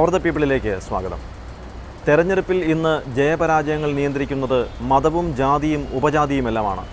For the പീപ്പിളിലേക്ക് സ്വാഗതം. തെരഞ്ഞെടുപ്പിൽ ഇന്ന് ജയപരാജയങ്ങൾ നിയന്ത്രിക്കുന്നത് മതവും ജാതിയും ഉപജാതിയുമെല്ലാമാണ്.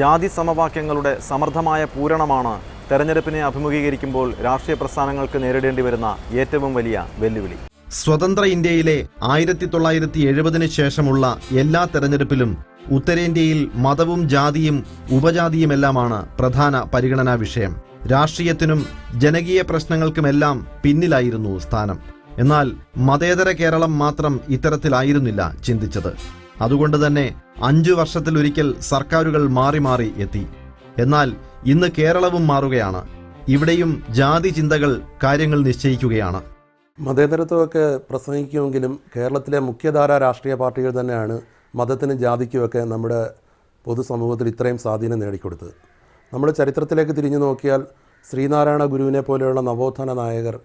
ജാതി സമവാക്യങ്ങളുടെ സമർത്ഥമായ പൂരണമാണ് തെരഞ്ഞെടുപ്പിനെ അഭിമുഖീകരിക്കുമ്പോൾ രാഷ്ട്രീയ പ്രസ്ഥാനങ്ങൾക്ക് നേരിടേണ്ടി വരുന്ന ഏറ്റവും വലിയ വെല്ലുവിളി. സ്വതന്ത്ര ഇന്ത്യയിലെ ആയിരത്തി തൊള്ളായിരത്തി എഴുപതിന് ശേഷമുള്ള എല്ലാ തെരഞ്ഞെടുപ്പിലും ഉത്തരേന്ത്യയിൽ മതവും ജാതിയും ഉപജാതിയുമെല്ലാമാണ് പ്രധാന പരിഗണനാ വിഷയം. രാഷ്ട്രീയത്തിനും ജനകീയ പ്രശ്നങ്ങൾക്കുമെല്ലാം പിന്നിലായിരുന്നു സ്ഥാനം. എന്നാൽ മതേതര കേരളം മാത്രം ഇത്തരത്തിലായിരുന്നില്ല ചിന്തിച്ചത്. അതുകൊണ്ട് തന്നെ അഞ്ചു വർഷത്തിലൊരിക്കൽ സർക്കാരുകൾ മാറി മാറി എത്തി. എന്നാൽ ഇന്ന് കേരളവും മാറുകയാണ്. ഇവിടെയും ജാതി ചിന്തകൾ കാര്യങ്ങൾ നിശ്ചയിക്കുകയാണ്. മതേതരത്വമൊക്കെ പ്രസംഗിക്കുമെങ്കിലും കേരളത്തിലെ മുഖ്യധാര രാഷ്ട്രീയ പാർട്ടികൾ തന്നെയാണ് മതത്തിനും ജാതിക്കുമൊക്കെ നമ്മുടെ പൊതുസമൂഹത്തിൽ ഇത്രയും സ്വാധീനം നേടിക്കൊടുത്തത്. നമ്മൾ ചരിത്രത്തിലേക്ക് തിരിഞ്ഞു നോക്കിയാൽ ശ്രീനാരായണ ഗുരുവിനെ പോലെയുള്ള നവോത്ഥാന നായകർ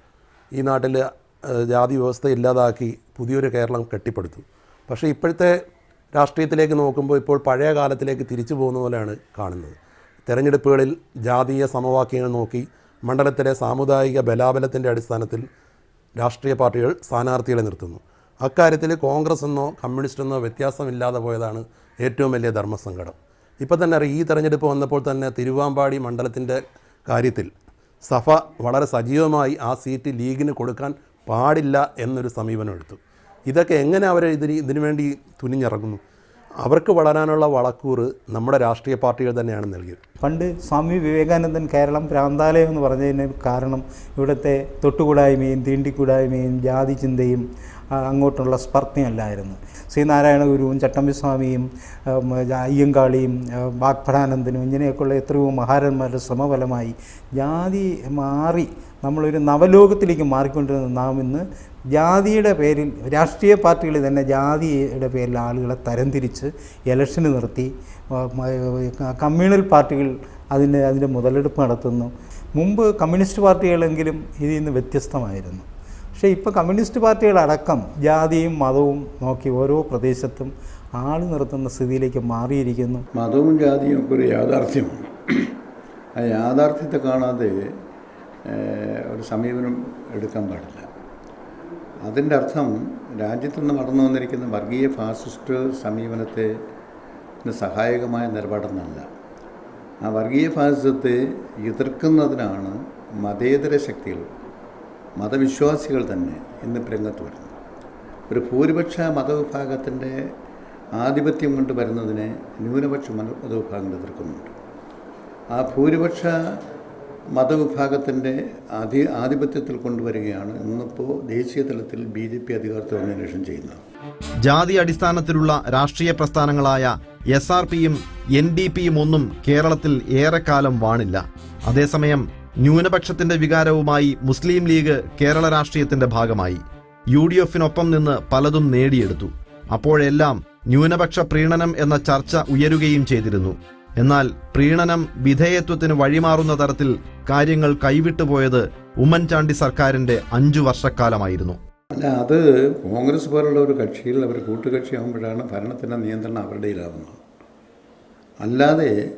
ഈ നാട്ടിൽ ജാതി വ്യവസ്ഥ ഇല്ലാതാക്കി പുതിയൊരു കേരളം കെട്ടിപ്പടുത്തു. പക്ഷേ ഇപ്പോഴത്തെ രാഷ്ട്രീയത്തിലേക്ക് നോക്കുമ്പോൾ ഇപ്പോൾ പഴയ കാലത്തിലേക്ക് തിരിച്ചു പോകുന്ന പോലെയാണ് കാണുന്നത്. തെരഞ്ഞെടുപ്പുകളിൽ ജാതീയ സമവാക്യങ്ങൾ നോക്കി മണ്ഡലത്തിലെ സാമുദായിക ബലാബലത്തിന്റെ അടിസ്ഥാനത്തിൽ രാഷ്ട്രീയ പാർട്ടികൾ സ്ഥാനാർത്ഥികളെ നിർത്തുന്നു. അക്കാര്യത്തിൽ കോൺഗ്രസ് എന്നോ കമ്മ്യൂണിസ്റ്റ് എന്നോ വ്യത്യാസമില്ലാതെ പോയതാണ് ഏറ്റവും വലിയ ധർമ്മസങ്കടം. ഇപ്പോൾ തന്നെ ഈ തെരഞ്ഞെടുപ്പ് വന്നപ്പോൾ തന്നെ തിരുവാമ്പാടി മണ്ഡലത്തിന്റെ കാര്യത്തിൽ സഭ വളരെ സജീവമായി ആ സീറ്റ് ലീഗിന് കൊടുക്കാൻ പാടില്ല എന്നൊരു സമീപനം എടുത്തു. ഇതൊക്കെ എങ്ങനെ അവർ ഇതിന് ഇതിനു വേണ്ടി തുനിഞ്ഞിറങ്ങുന്നു അവർക്ക് വളരാനുള്ള വളക്കൂറ് നമ്മുടെ രാഷ്ട്രീയ പാർട്ടികൾ തന്നെയാണ് നൽകിയത്. പണ്ട് സ്വാമി വിവേകാനന്ദൻ കേരളം ഭ്രാന്താലയം എന്ന് പറഞ്ഞതിന് കാരണം ഇവിടുത്തെ തൊട്ടുകൂടായ്മയും തീണ്ടിക്കൂടായ്മയും ജാതി ചിന്തയും അങ്ങോട്ടുള്ള സ്പർദ്ധയല്ലായിരുന്നു. ശ്രീനാരായണ ഗുരുവും ചട്ടമ്പിസ്വാമിയും അയ്യങ്കാളിയും വാഗ്ഭടാനന്ദനും ഇങ്ങനെയൊക്കെയുള്ള എത്രയോ മഹാരന്മാരുടെ ശ്രമഫലമായി ജാതി മാറി നമ്മളൊരു നവലോകത്തിലേക്ക് മാറിക്കൊണ്ടിരുന്ന നാം ഇന്ന് ജാതിയുടെ പേരിൽ രാഷ്ട്രീയ പാർട്ടികൾ തന്നെ ജാതിയുടെ പേരിൽ ആളുകളെ തരംതിരിച്ച് ഇലക്ഷന് നിർത്തി കമ്മ്യൂണൽ പാർട്ടികൾ അതിന്റെ അതിന്റെ മുതലെടുപ്പ് നടത്തുന്നു. മുമ്പ് കമ്മ്യൂണിസ്റ്റ് പാർട്ടികളെങ്കിലും ഇതിൽ നിന്ന് വ്യത്യസ്തമായിരുന്നു. പക്ഷേ ഇപ്പോൾ കമ്മ്യൂണിസ്റ്റ് പാർട്ടികളടക്കം ജാതിയും മതവും നോക്കി ഓരോ പ്രദേശത്തും ആൾ നിർത്തുന്ന സ്ഥിതിയിലേക്ക് മാറിയിരിക്കുന്നു. മതവും ജാതിയും ഒക്കെ ഒരു യാഥാർത്ഥ്യമാണ് ആ യാഥാർത്ഥ്യത്തെ കാണാതെ ഒരു സമീപനം എടുക്കാൻ പാടില്ല. അതിന്റെ അർത്ഥം രാജ്യത്തു നിന്ന് നടന്നു വന്നിരിക്കുന്ന വർഗീയ ഫാസിസ്റ്റ് സമീപനത്തെ സഹായകമായ നിലപാടെന്നല്ല. ആ വർഗീയ ഫാസിസത്തെ എതിർക്കുന്നതിനാണ് മതേതര ശക്തികൾ മതവിശ്വാസികൾ തന്നെ ഇന്ന് രംഗത്ത് വരുന്നു. ഒരു ഭൂരിപക്ഷ മതവിഭാഗത്തിന്റെ ആധിപത്യം കൊണ്ട് വരുന്നതിനെ ന്യൂനപക്ഷ മതവിഭാഗം മതവിഭാഗങ്ങൾ എതിർക്കുന്നുണ്ട്. ആ ഭൂരിപക്ഷ മതവിഭാഗത്തിന്റെ ആധി ആധിപത്യത്തിൽ കൊണ്ടുവരികയാണ് ഇന്നിപ്പോൾ ദേശീയ തലത്തിൽ ബി ജെ പി അധികാരത്തിൽ വന്നതിന് ശേഷം ചെയ്യുന്നത്. ജാതി അടിസ്ഥാനത്തിലുള്ള രാഷ്ട്രീയ പ്രസ്ഥാനങ്ങളായ എസ് ആർ പിയും എൻ ഡി പിയും ഒന്നും കേരളത്തിൽ ഏറെക്കാലം വാണില്ല. അതേസമയം ന്യൂനപക്ഷത്തിന്റെ വികാരവുമായി മുസ്ലിം ലീഗ് കേരള രാഷ്ട്രീയത്തിന്റെ ഭാഗമായി. യു ഡി എഫിനൊപ്പം നിന്ന് പലതും നേടിയെടുത്തു. അപ്പോഴെല്ലാം ന്യൂനപക്ഷ പ്രീണനം എന്ന ചർച്ച ഉയരുകയും ചെയ്തിരുന്നു. എന്നാൽ പ്രീണനം വിധേയത്വത്തിന് വഴിമാറുന്ന തരത്തിൽ കാര്യങ്ങൾ കൈവിട്ടുപോയത് ഉമ്മൻചാണ്ടി സർക്കാരിന്റെ അഞ്ചു വർഷക്കാലമായിരുന്നു. അല്ല അത് കോൺഗ്രസ് പോലുള്ള ഒരു കക്ഷിയിൽ അവർ കൂട്ടുകക്ഷിയാകുമ്പോഴാണ് ഭരണത്തിന്റെ നിയന്ത്രണം അവരുടെയിലാവുന്നത്. അല്ലാതെ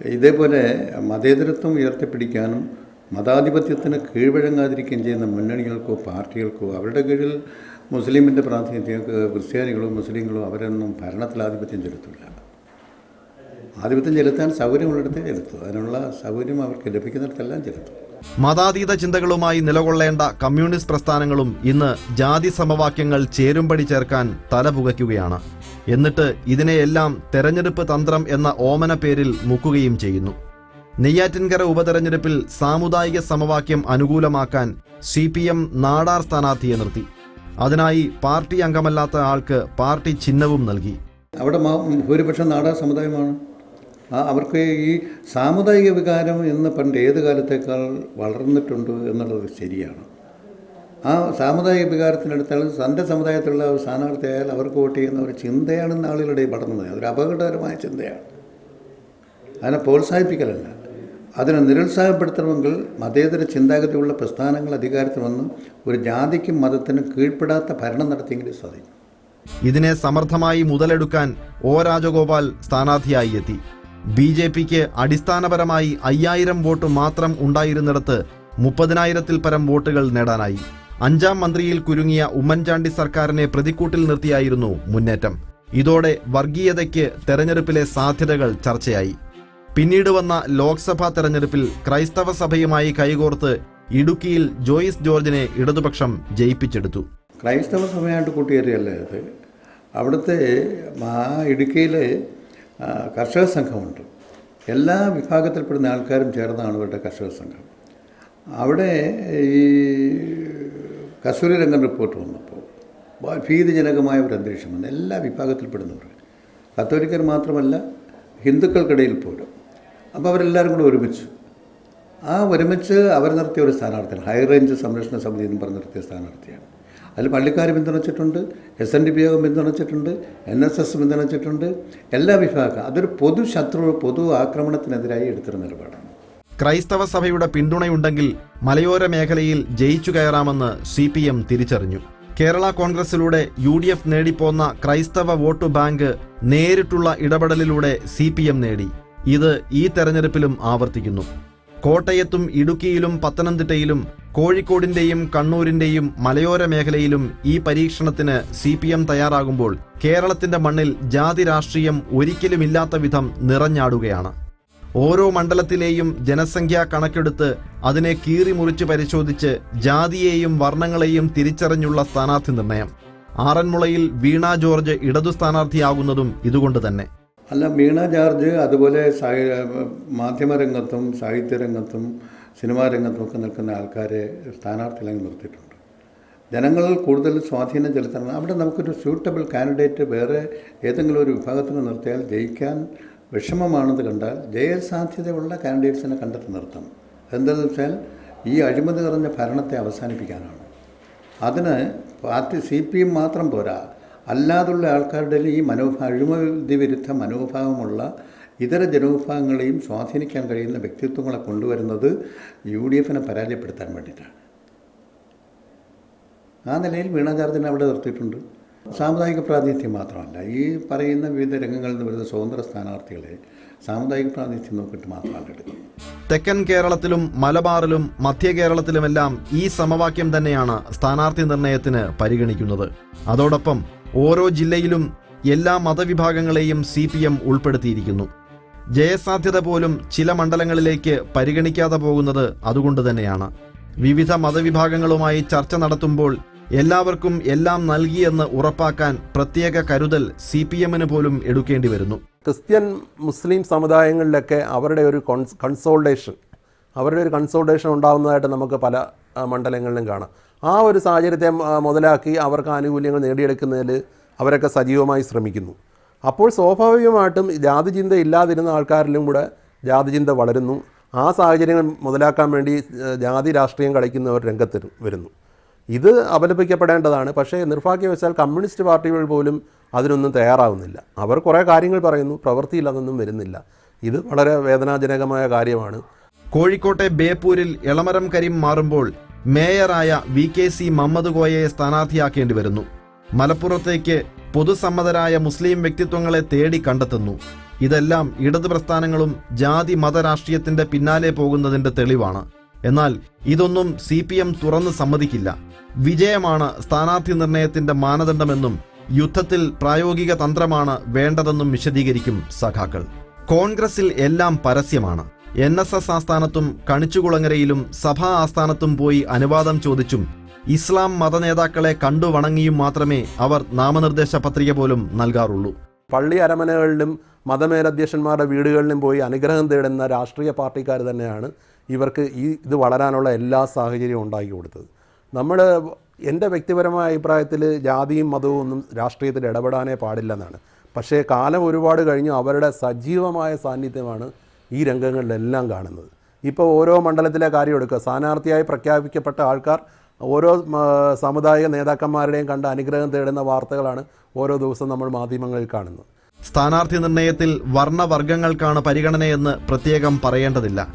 ഇതേപോലെ മതേതരത്വം ഉയർത്തിപ്പിടിക്കാനും മതാധിപത്യത്തിന് കീഴ്വഴങ്ങാതിരിക്കുകയും ചെയ്യുന്ന മുന്നണികൾക്കോ പാർട്ടികൾക്കോ അവരുടെ കീഴിൽ മുസ്ലിമിന്റെ പ്രാതിനിധ്യം ക്രിസ്ത്യാനികളോ മുസ്ലിങ്ങളോ അവരൊന്നും ഭരണത്തിൽ ആധിപത്യം ചെലുത്തില്ല ആധിപത്യം ചെലുത്താൻ സൗകര്യമുള്ളിടത്തെ ചെലുത്തു. അതിനുള്ള സൗകര്യം അവർക്ക് ലഭിക്കുന്നിടത്തെല്ലാം ചെലുത്തും. മതാതീത ചിന്തകളുമായി നിലകൊള്ളേണ്ട കമ്മ്യൂണിസ്റ്റ് പ്രസ്ഥാനങ്ങളും ഇന്ന് ജാതി സമവാക്യങ്ങൾ ചേരുംപടി ചേർക്കാൻ തലപുകയ്ക്കുകയാണ് എന്നിട്ട് ഇതിനെയെല്ലാം തെരഞ്ഞെടുപ്പ് തന്ത്രം എന്ന ഓമന പേരിൽ മുക്കുകയും ചെയ്യുന്നു. നെയ്യാറ്റിൻകര ഉപതെരഞ്ഞെടുപ്പിൽ സാമുദായിക സമവാക്യം അനുകൂലമാക്കാൻ സി പി എം നാടാർ സ്ഥാനാർത്ഥിയെ നിർത്തി. അതിനായി പാർട്ടി അംഗമല്ലാത്ത ആൾക്ക് പാർട്ടി ചിഹ്നവും നൽകി. അവിടെ ഭൂരിപക്ഷം നാടാർ സമുദായമാണ്. അവർക്ക് ഈ സാമുദായിക വികാരം ഇന്ന് പണ്ട് ഏത് കാലത്തേക്കാൾ വളർന്നിട്ടുണ്ട് എന്നുള്ളത് ശരിയാണ്. ആ സാമുദായിക വികാരത്തിനടുത്താൽ തന്റെ സമുദായത്തിലുള്ള ഒരു സ്ഥാനാർത്ഥിയായാൽ അവർക്ക് വോട്ട് ചെയ്യുന്ന ഒരു ചിന്തയാണ് ഇന്ന് ആളുകളുടെ പടർന്നത് അതൊരു അപകടകരമായ ചിന്തയാണ്. അതിനെ പ്രോത്സാഹിപ്പിക്കലല്ല. അതിനെ നിരുത്സാഹപ്പെടുത്തണമെങ്കിൽ മതേതര ചിന്താഗതിയുള്ള പ്രസ്ഥാനങ്ങൾ അധികാരത്തിൽ വന്ന് ഒരു ജാതിക്കും മതത്തിനും കീഴ്പ്പെടാത്ത ഭരണം നടത്തിയെങ്കിലും സാധിക്കും. ഇതിനെ സമർത്ഥമായി മുതലെടുക്കാൻ ഒ രാജഗോപാൽ സ്ഥാനാർത്ഥിയായി എത്തി. ബി ജെ പിക്ക് അടിസ്ഥാനപരമായി അയ്യായിരം വോട്ട് മാത്രം ഉണ്ടായിരുന്നിടത്ത് മുപ്പതിനായിരത്തിൽ പരം വോട്ടുകൾ നേടാനായി. അഞ്ചാം മന്ത്രിയിൽ കുരുങ്ങിയ ഉമ്മൻചാണ്ടി സർക്കാരിനെ പ്രതിക്കൂട്ടിൽ നിർത്തിയായിരുന്നു മുന്നേറ്റം. ഇതോടെ വർഗീയതയ്ക്ക് തെരഞ്ഞെടുപ്പിലെ സാധ്യതകൾ ചർച്ചയായി. പിന്നീട് വന്ന ലോക്സഭാ തെരഞ്ഞെടുപ്പിൽ ക്രൈസ്തവ സഭയുമായി കൈകോർത്ത് ഇടുക്കിയിൽ ജോയിസ് ജോർജിനെ ഇടതുപക്ഷം ജയിപ്പിച്ചെടുത്തു. ക്രൈസ്തവ സഭയായിട്ട് കൂട്ടിയേറിയല്ലേ അത്? അവിടുത്തെ ആ ഇടുക്കിയിലെ കർഷക സംഘമുണ്ട്. എല്ലാ വിഭാഗത്തിൽപ്പെടുന്ന ആൾക്കാരും ചേർന്നാണ് ഇവരുടെ കർഷക സംഘം. അവിടെ ഈ കസൂരി രംഗം റിപ്പോർട്ട് വന്നപ്പോൾ ഭീതിജനകമായ ഒരു അന്തരീക്ഷം വന്നു. എല്ലാ വിഭാഗത്തിൽപ്പെടുന്നവർ കത്തോലിക്കർ മാത്രമല്ല ഹിന്ദുക്കൾക്കിടയിൽ പോലും. അപ്പോൾ അവരെല്ലാവരും കൂടെ ഒരുമിച്ച്. ആ ഒരുമിച്ച് അവർ നിർത്തിയ ഒരു സ്ഥാനാർത്ഥിയാണ്. ഹൈ റേഞ്ച് സംരക്ഷണ സമിതി എന്ന് പറഞ്ഞ് നിർത്തിയ സ്ഥാനാർത്ഥിയാണ്. അതിൽ പള്ളിക്കാർ പിന്തുണച്ചിട്ടുണ്ട് എസ് എൻ ഡി പി യോഗം പിന്തുണച്ചിട്ടുണ്ട് എൻ എസ് എസ് പിന്തുണച്ചിട്ടുണ്ട് എല്ലാ വിഭാഗം. അതൊരു പൊതു ശത്രു പൊതു ആക്രമണത്തിനെതിരായി എടുത്തൊരു നിലപാടാണ്. ക്രൈസ്തവ സഭയുടെ പിന്തുണയുണ്ടെങ്കിൽ മലയോര മേഖലയിൽ ജയിച്ചു കയറാമെന്ന് സി പി എം തിരിച്ചറിഞ്ഞു. കേരള കോൺഗ്രസിലൂടെ യു ഡി എഫ് നേടിപ്പോന്ന ക്രൈസ്തവ വോട്ട് ബാങ്ക് നേരിട്ടുള്ള ഇടപെടലിലൂടെ സി പി എം നേടി. ഇത് ഈ തെരഞ്ഞെടുപ്പിലും ആവർത്തിക്കുന്നു. കോട്ടയത്തും ഇടുക്കിയിലും പത്തനംതിട്ടയിലും കോഴിക്കോടിന്റെയും കണ്ണൂരിന്റെയും മലയോര മേഖലയിലും ഈ പരീക്ഷണത്തിന് സി പി എം തയ്യാറാകുമ്പോൾ കേരളത്തിന്റെ മണ്ണിൽ ജാതി രാഷ്ട്രീയം ഒരിക്കലുമില്ലാത്ത വിധം നിറഞ്ഞാടുകയാണ്. ഓരോ മണ്ഡലത്തിലെയും ജനസംഖ്യ കണക്കെടുത്ത് അതിനെ കീറിമുറിച്ച് പരിശോധിച്ച് ജാതിയെയും വർണങ്ങളെയും തിരിച്ചറിഞ്ഞുള്ള സ്ഥാനാർത്ഥി നിർണയം. ആറന്മുളയിൽ വീണ ജോർജ് ഇടതു സ്ഥാനാർത്ഥിയാകുന്നതും ഇതുകൊണ്ട് തന്നെ. അല്ല വീണ ജോർജ് അതുപോലെ മാധ്യമരംഗത്തും സാഹിത്യരംഗത്തും സിനിമാ രംഗത്ത് നോക്കി നിൽക്കുന്ന ആൾക്കാരെ സ്ഥാനാർത്ഥികളായി നിർത്തിയിട്ടുണ്ട്. ജനങ്ങൾ കൂടുതൽ സ്വാധീനം ചെലുത്തണം. അവിടെ നമുക്കൊരു സ്യൂട്ടബിൾ കാൻഡിഡേറ്റ് വേറെ ഏതെങ്കിലും ഒരു വിഭാഗത്തിന് നിർത്തിയാൽ ജയിക്കാൻ വിഷമമാണെന്ന് കണ്ടാൽ ജയസാധ്യതയുള്ള കാൻഡിഡേറ്റ്സിനെ കണ്ടെത്തി നിർത്തണം. എന്താണെന്ന് വെച്ചാൽ ഈ അഴിമതി നിറഞ്ഞ ഭരണത്തെ അവസാനിപ്പിക്കാനാണ്. അതിന് പാർട്ടി സി പി എം മാത്രം പോരാ. അല്ലാതുള്ള ആൾക്കാരുടെ ഈ മനോഭാവ അഴിമതി വിരുദ്ധ മനോഭാവമുള്ള ഇതര ജനവിഭാഗങ്ങളെയും സ്വാധീനിക്കാൻ കഴിയുന്ന വ്യക്തിത്വങ്ങളെ കൊണ്ടുവരുന്നത് യു ഡി എഫിനെ പരാജയപ്പെടുത്താൻ വേണ്ടിയിട്ടാണ്. ആ നിലയിൽ വീണ അവിടെ നിർത്തിയിട്ടുണ്ട്. സാമുദായിക പ്രാതിനിധ്യം മാത്രമല്ല ഈ പറയുന്ന വിവിധ രംഗങ്ങളിൽ നിന്ന് വരുന്ന സ്വതന്ത്ര സ്ഥാനാർത്ഥികളെ സാമുദായിക പ്രാതിനിധ്യം നോക്കിയിട്ട് മാത്രമാണ് എടുക്കുന്നത്. തെക്കൻ കേരളത്തിലും മലബാറിലും മധ്യ കേരളത്തിലുമെല്ലാം ഈ സമവാക്യം തന്നെയാണ് സ്ഥാനാർത്ഥി നിർണയത്തിന് പരിഗണിക്കുന്നത്. അതോടൊപ്പം ഓരോ ജില്ലയിലും എല്ലാ മതവിഭാഗങ്ങളെയും സി പി എം ഉൾപ്പെടുത്തിയിരിക്കുന്നു. ജയസാധ്യത പോലും ചില മണ്ഡലങ്ങളിലേക്ക് പരിഗണിക്കാതെ പോകുന്നത് അതുകൊണ്ട് തന്നെയാണ്. വിവിധ മതവിഭാഗങ്ങളുമായി ചർച്ച നടത്തുമ്പോൾ എല്ലാവർക്കും എല്ലാം നൽകിയെന്ന് ഉറപ്പാക്കാൻ പ്രത്യേക കരുതൽ സി പി എമ്മിന് പോലും എടുക്കേണ്ടി വരുന്നു. ക്രിസ്ത്യൻ മുസ്ലിം സമുദായങ്ങളിലൊക്കെ അവരുടെ ഒരു കോൺസ് കൺസോൾട്ടേഷൻ അവരുടെ ഒരു കൺസോൾട്ടേഷൻ ഉണ്ടാകുന്നതായിട്ട് നമുക്ക് പല മണ്ഡലങ്ങളിലും കാണാം. ആ ഒരു സാഹചര്യത്തെ മുതലാക്കി അവർക്ക് ആനുകൂല്യങ്ങൾ നേടിയെടുക്കുന്നതിൽ അവരൊക്കെ സജീവമായി ശ്രമിക്കുന്നു. അപ്പോൾ സ്വാഭാവികമായിട്ടും ജാതി ചിന്ത ഇല്ലാതിരുന്ന ആൾക്കാരിലും കൂടെ ജാതി ചിന്ത വളരുന്നു. ആ സാഹചര്യങ്ങൾ മുതലാക്കാൻ വേണ്ടി ജാതി രാഷ്ട്രീയം കളിക്കുന്നവർ രംഗത്ത് വരുന്നു. ഇത് അപലപിക്കപ്പെടേണ്ടതാണ്. പക്ഷേ നിർഭാഗ്യവശാൽ കമ്മ്യൂണിസ്റ്റ് പാർട്ടികൾ പോലും അതിനൊന്നും തയ്യാറാവുന്നില്ല. അവർ കുറേ കാര്യങ്ങൾ പറയുന്നു. പ്രവൃത്തിയിൽ അതൊന്നും വരുന്നില്ല. ഇത് വളരെ വേദനാജനകമായ കാര്യമാണ്. കോഴിക്കോട്ടെ ബേപ്പൂരിൽ ഇളമരം കരീം മാറുമ്പോൾ മേയറായ വി കെ സി മമ്മദ് കോയയെ സ്ഥാനാർത്ഥിയാക്കേണ്ടി വരുന്നു. മലപ്പുറത്തേക്ക് പൊതുസമ്മതരായ മുസ്ലിം വ്യക്തിത്വങ്ങളെ തേടി കണ്ടെത്തുന്നു. ഇതെല്ലാം ഇടത് പ്രസ്ഥാനങ്ങളും ജാതി മതരാഷ്ട്രീയത്തിന്റെ പിന്നാലെ പോകുന്നതിന്റെ തെളിവാണ്. എന്നാൽ ഇതൊന്നും സി പി എം തുറന്ന് സമ്മതിക്കില്ല. വിജയമാണ് സ്ഥാനാർത്ഥി നിർണയത്തിന്റെ മാനദണ്ഡമെന്നും യുദ്ധത്തിൽ പ്രായോഗിക തന്ത്രമാണ് വേണ്ടതെന്നും വിശദീകരിക്കും സഖാക്കൾ. കോൺഗ്രസിൽ എല്ലാം പരസ്യമാണ്. എൻ എസ് എസ് ആസ്ഥാനത്തും കണിച്ചുകുളങ്ങരയിലും സഭാ ആസ്ഥാനത്തും പോയി അനുവാദം ചോദിച്ചും ഇസ്ലാം മതനേതാക്കളെ കണ്ടു വണങ്ങിയും മാത്രമേ അവർ നാമനിർദ്ദേശ പത്രിക പോലും നൽകാറുള്ളൂ. പള്ളി അരമനകളിലും മതമേലധ്യക്ഷന്മാരുടെ വീടുകളിലും പോയി അനുഗ്രഹം തേടുന്ന രാഷ്ട്രീയ പാർട്ടിക്കാർ തന്നെയാണ് ഇവർക്ക് ഈ ഇത് വളരാനുള്ള എല്ലാ സാഹചര്യവും ഉണ്ടാക്കി കൊടുത്തത്. നമ്മൾ എന്റെ വ്യക്തിപരമായ അഭിപ്രായത്തിൽ ജാതിയും മതവും ഒന്നും രാഷ്ട്രീയത്തിൽ ഇടപെടാനേ പാടില്ലെന്നാണ്. പക്ഷേ കാലം ഒരുപാട് കഴിഞ്ഞു അവരുടെ സജീവമായ സാന്നിധ്യമാണ് ഈ രംഗങ്ങളിലെല്ലാം കാണുന്നത്. ഇപ്പോൾ ഓരോ മണ്ഡലത്തിലെ കാര്യം എടുക്കുക സ്ഥാനാർത്ഥിയായി പ്രഖ്യാപിക്കപ്പെട്ട ആൾക്കാർ ഓരോ സാമുദായിക നേതാക്കന്മാരുടെയും കണ്ട അനുഗ്രഹം തേടുന്ന വാർത്തകളാണ് ഓരോ ദിവസവും നമ്മൾ മാധ്യമങ്ങളിൽ കാണുന്നത്. സ്ഥാനാർത്ഥി നിർണയത്തിൽ വർണവർഗങ്ങൾക്കാണ് പരിഗണനയെന്ന് പ്രത്യേകം പറയേണ്ടതില്ല.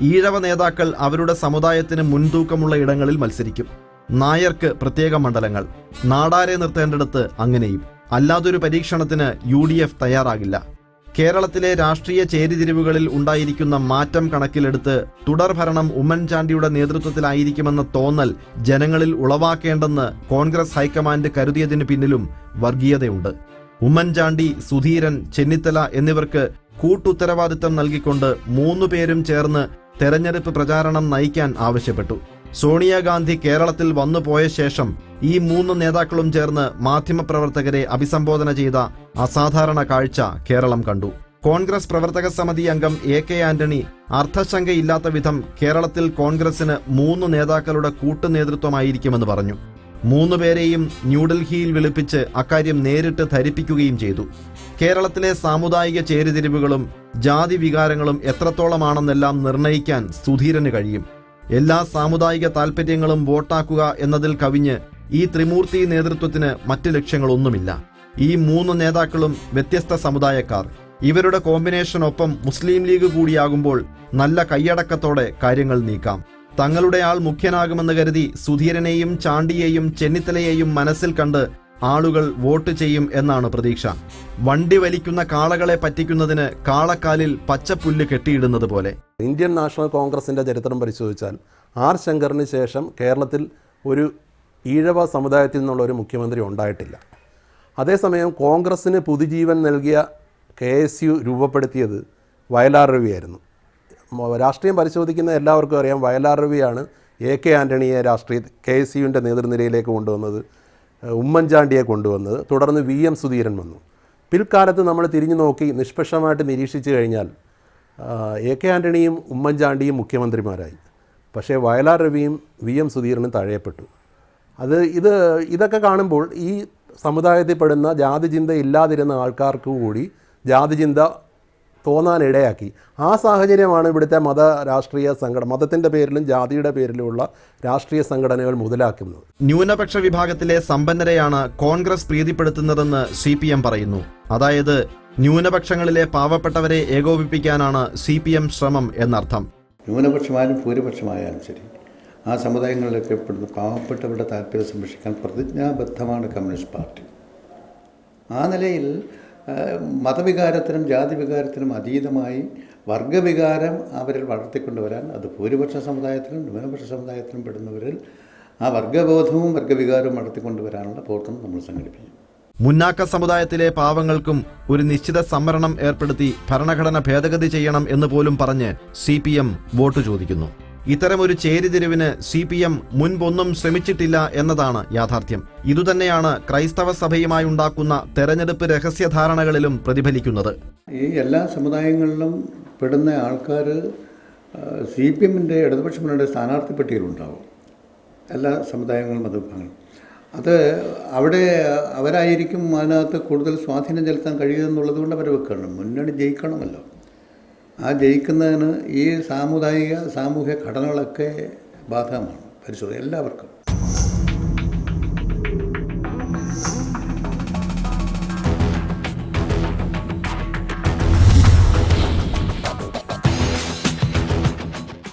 ഈഴവ നേതാക്കൾ അവരുടെ സമുദായത്തിന് മുൻതൂക്കമുള്ള ഇടങ്ങളിൽ മത്സരിക്കും. നായർക്ക് പ്രത്യേക മണ്ഡലങ്ങൾ. നാടാരെ നിർത്തേണ്ടിടത്ത് അങ്ങനെയും. അല്ലാതൊരു പരീക്ഷണത്തിന് യു തയ്യാറാകില്ല. കേരളത്തിലെ രാഷ്ട്രീയ ചേരിതിരിവുകളിൽ ഉണ്ടായിരിക്കുന്ന മാറ്റം കണക്കിലെടുത്ത് തുടർഭരണം ഉമ്മൻചാണ്ടിയുടെ നേതൃത്വത്തിലായിരിക്കുമെന്ന തോന്നൽ ജനങ്ങളിൽ ഉളവാക്കേണ്ടെന്ന് കോൺഗ്രസ് ഹൈക്കമാൻഡ് കരുതിയതിനു പിന്നിലും വർഗീയതയുണ്ട്. ഉമ്മൻചാണ്ടി സുധീരൻ ചെന്നിത്തല എന്നിവർക്ക് കൂട്ടുത്തരവാദിത്തം നൽകിക്കൊണ്ട് മൂന്നു പേരും ചേർന്ന് തെരഞ്ഞെടുപ്പ് പ്രചാരണം നയിക്കാൻ ആവശ്യപ്പെട്ടു. സോണിയാഗാന്ധി കേരളത്തിൽ വന്നുപോയ ശേഷം ഈ മൂന്ന് നേതാക്കളും ചേർന്ന് മാധ്യമപ്രവർത്തകരെ അഭിസംബോധന ചെയ്ത അസാധാരണ കാഴ്ച കേരളം കണ്ടു. കോൺഗ്രസ് പ്രവർത്തക സമിതി അംഗം എ കെ ആന്റണി അർത്ഥശങ്കയില്ലാത്ത വിധം കേരളത്തിൽ കോൺഗ്രസിന് മൂന്ന് നേതാക്കളുടെ കൂട്ടുനേതൃത്വമായിരിക്കുമെന്ന് പറഞ്ഞു. മൂന്നുപേരെയും ന്യൂഡൽഹിയിൽ വിളിപ്പിച്ച് അക്കാര്യം നേരിട്ട് ധരിപ്പിക്കുകയും ചെയ്തു. കേരളത്തിലെ സാമുദായിക ചേരുതിരിവുകളും ജാതി വികാരങ്ങളും എത്രത്തോളമാണെന്നെല്ലാം നിർണയിക്കാൻ സുധീരന് കഴിയും. എല്ലാ സാമുദായിക താൽപ്പര്യങ്ങളും വോട്ടാക്കുക എന്നതിൽ കവിഞ്ഞ് ഈ ത്രിമൂർത്തി നേതൃത്വത്തിന് മറ്റ് ലക്ഷ്യങ്ങളൊന്നുമില്ല. ഈ മൂന്ന് നേതാക്കളും വ്യത്യസ്ത സമുദായക്കാർ. ഇവരുടെ കോമ്പിനേഷനൊപ്പം മുസ്ലിം ലീഗ് കൂടിയാകുമ്പോൾ നല്ല കൈയടക്കത്തോടെ കാര്യങ്ങൾ നീക്കാം. തങ്ങളുടെ ആൾ മുഖ്യനാകുമെന്ന് കരുതി സുധീരനെയും ചാണ്ടിയെയും ചെന്നിത്തലയെയും മനസ്സിൽ കണ്ട് ആളുകൾ വോട്ട് ചെയ്യും എന്നാണ് പ്രതീക്ഷ. വണ്ടി വലിക്കുന്ന കാളകളെ പറ്റിക്കുന്നതിന് കാളക്കാലിൽ പച്ചപ്പുല്ല് കെട്ടിയിടുന്നത് പോലെ. ഇന്ത്യൻ നാഷണൽ കോൺഗ്രസിന്റെ ചരിത്രം പരിശോധിച്ചാൽ ആർ ശങ്കറിന് ശേഷം കേരളത്തിൽ ഒരു ഈഴവ സമുദായത്തിൽ നിന്നുള്ള ഒരു മുഖ്യമന്ത്രി ഉണ്ടായിട്ടില്ല. അതേസമയം കോൺഗ്രസ്സിന് പുതുജീവൻ നൽകിയ കെ എസ് യു രൂപപ്പെടുത്തിയത് വയലാർ രവിയായിരുന്നു. രാഷ്ട്രീയം പരിശോധിക്കുന്ന എല്ലാവർക്കും അറിയാം വയലാർ രവിയാണ് എ കെ ആന്റണിയെ രാഷ്ട്രീയ കെ എസ് യുവിന്റെ നേതൃനിരയിലേക്ക് കൊണ്ടുവന്നത് ഉമ്മൻചാണ്ടിയെ കൊണ്ടുവന്നത്. തുടർന്ന് വി എം സുധീരൻ വന്നു. പിൽക്കാലത്ത് നമ്മൾ തിരിഞ്ഞു നോക്കി നിഷ്പക്ഷമായിട്ട് നിരീക്ഷിച്ചു കഴിഞ്ഞാൽ എ കെ ആന്റണിയും ഉമ്മൻചാണ്ടിയും മുഖ്യമന്ത്രിമാരായി. പക്ഷേ വയലാർ രവിയും വി എം സുധീരനും തഴയപ്പെട്ടു. അത് ഇത് ഇതൊക്കെ കാണുമ്പോൾ ഈ സമുദായത്തിൽ പെടുന്ന ജാതി ചിന്ത ഇല്ലാതിരുന്ന ആൾക്കാർക്ക് കൂടി ജാതിചിന്ത തോന്നാനിടയാക്കി ആ സാഹചര്യമാണ് ഇവിടുത്തെ മത രാഷ്ട്രീയ സംഘടന മതത്തിന്റെ പേരിലും ജാതിയുടെ പേരിലുമുള്ള രാഷ്ട്രീയ സംഘടനകൾ മുതലാക്കുന്നത്. ന്യൂനപക്ഷ വിഭാഗത്തിലെ സമ്പന്നരെയാണ് കോൺഗ്രസ് പ്രീതിപ്പെടുത്തുന്നതെന്ന് സി പി എം പറയുന്നു. അതായത് ന്യൂനപക്ഷങ്ങളിലെ പാവപ്പെട്ടവരെ ഏകോപിപ്പിക്കാനാണ് സി പി എം ശ്രമം എന്നർത്ഥം. ന്യൂനപക്ഷമായാലും ഭൂരിപക്ഷമായാലും ശരി ആ സമുദായങ്ങളിലൊക്കെ പെടുന്ന പാവപ്പെട്ടവരുടെ താല്പര്യം സംരക്ഷിക്കാൻ പ്രതിജ്ഞാബദ്ധമാണ് കമ്മ്യൂണിസ്റ്റ് പാർട്ടി. ആ നിലയിൽ മതവികാരത്തിനും ജാതി വികാരത്തിനും അതീതമായി വർഗവികാരം അവരിൽ വളർത്തിക്കൊണ്ടുവരാൻ അത് ഭൂരിപക്ഷ സമുദായത്തിലും ന്യൂനപക്ഷ സമുദായത്തിലും പെടുന്നവരിൽ ആ വർഗബോധവും വർഗവികാരവും വളർത്തിക്കൊണ്ടുവരാനുള്ള പ്രവർത്തനം നമ്മൾ സംഘടിപ്പിക്കും. മുന്നാക്ക സമുദായത്തിലെ പാവങ്ങൾക്കും ഒരു നിശ്ചിത സംവരണം ഏർപ്പെടുത്തി ഭരണഘടന ഭേദഗതി ചെയ്യണം എന്ന് പോലും പറഞ്ഞ് സി വോട്ട് ചോദിക്കുന്നു. ഇത്തരമൊരു ചേരിതിരിവിന് സി പി എം മുൻപൊന്നും ശ്രമിച്ചിട്ടില്ല എന്നതാണ് യാഥാർത്ഥ്യം. ഇതുതന്നെയാണ് ക്രൈസ്തവ സഭയുമായി ഉണ്ടാക്കുന്ന തെരഞ്ഞെടുപ്പ് രഹസ്യധാരണകളിലും പ്രതിഫലിക്കുന്നത്. ഈ എല്ലാ സമുദായങ്ങളിലും പെടുന്ന ആൾക്കാർ സി പി എമ്മിന്റെ ഇടതുപക്ഷ മുന്നണിയുടെ സ്ഥാനാർത്ഥി പട്ടികയിലുണ്ടാവും എല്ലാ സമുദായങ്ങളും മതവിഭാഗങ്ങളും. അത് അവിടെ അവരായിരിക്കും അതിനകത്ത് കൂടുതൽ സ്വാധീനം ചെലുത്താൻ കഴിയുമെന്നുള്ളത് കൊണ്ട് അവർ വെക്കണം മുന്നണി ജയിക്കണമല്ലോ. ആ ജയിക്കുന്നതിന് ഈ സാമുദായിക സാമൂഹ്യ ഘടനകളൊക്കെ ബാധകമാണ്. പരിശോധന എല്ലാവർക്കും.